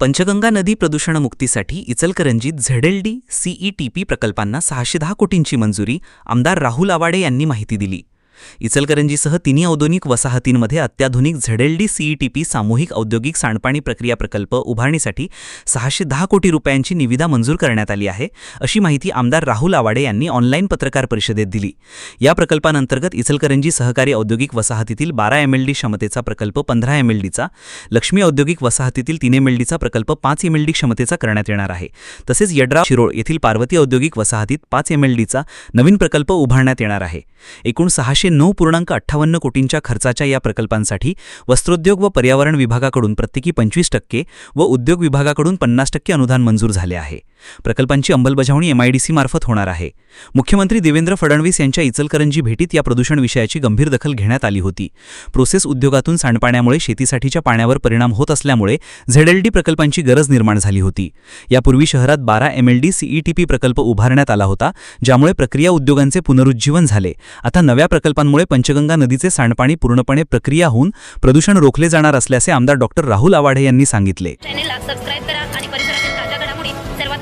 पंचगंगा नदी प्रदूषणमुक्तीसाठी इचलकरंजीत झेडएलडी सीईटीपी प्रकल्पांना सहाशे दहा कोटींची मंजुरी आमदार राहुल आवाडे यांनी माहिती दिली. इचलकरंजीसह तिन्ही औद्योगिक वसाहतींमध्ये अत्याधुनिक झडेलडी सीईटीपी सामूहिक औद्योगिक सांडपाणी प्रक्रिया प्रकल्प उभारणीसाठी सहाशे दहा कोटी रुपयांची निविदा मंजूर करण्यात आली आहे अशी माहिती आमदार राहुल आवाडे यांनी ऑनलाईन पत्रकार परिषदेत दिली. या प्रकल्पांतर्गत इचलकरंजी सहकारी औद्योगिक वसाहतीतील बारा एमएलडी क्षमतेचा प्रकल्प पंधरा एमएलडीचा लक्ष्मी औद्योगिक वसाहतीतील तीन एमएलडीचा प्रकल्प पाच एमएलडी क्षमतेचा करण्यात येणार आहे. तसेच यड्रा शिरोळ येथील पार्वती औद्योगिक वसाहतीत पाच एमएलडीचा नवीन प्रकल्प उभारण्यात येणार आहे. एकूण सहाशे नऊ पूर्णांक अठ्ठावन्न कोटींच्या खर्चाच्या या प्रकल्पांसाठी वस्त्रोद्योग व पर्यावरण विभागाकडून प्रत्येकी पंचवीस टक्के व उद्योग विभागाकडून पन्नास टक्के अनुदान मंजूर झाले आहे. प्रकल्पांची अंमलबजावणी एमआयडीसी मार्फत होणार आहे. मुख्यमंत्री देवेंद्र फडणवीस यांच्या इचलकरंजी भेटीत या प्रदूषण विषयाची गंभीर दखल घेण्यात आली होती. प्रोसेस उद्योगातून सांडपाण्यामुळे शेतीसाठीच्या पाण्यावर परिणाम होत असल्यामुळे झेडएलडी प्रकल्पांची गरज निर्माण झाली होती. यापूर्वी शहरात बारा एमएलडी सीईटीपी प्रकल्प उभारण्यात आला होता ज्यामुळे प्रक्रिया उद्योगांचे पुनरुज्जीवन झाले. आता नव्या प्रकल्पांमुळे पंचगंगा नदीचे सांडपाणी पूर्णपणे प्रक्रिया होऊन प्रदूषण रोखले जाणार असल्याचे आमदार डॉक्टर राहुल आवाढे यांनी सांगितले.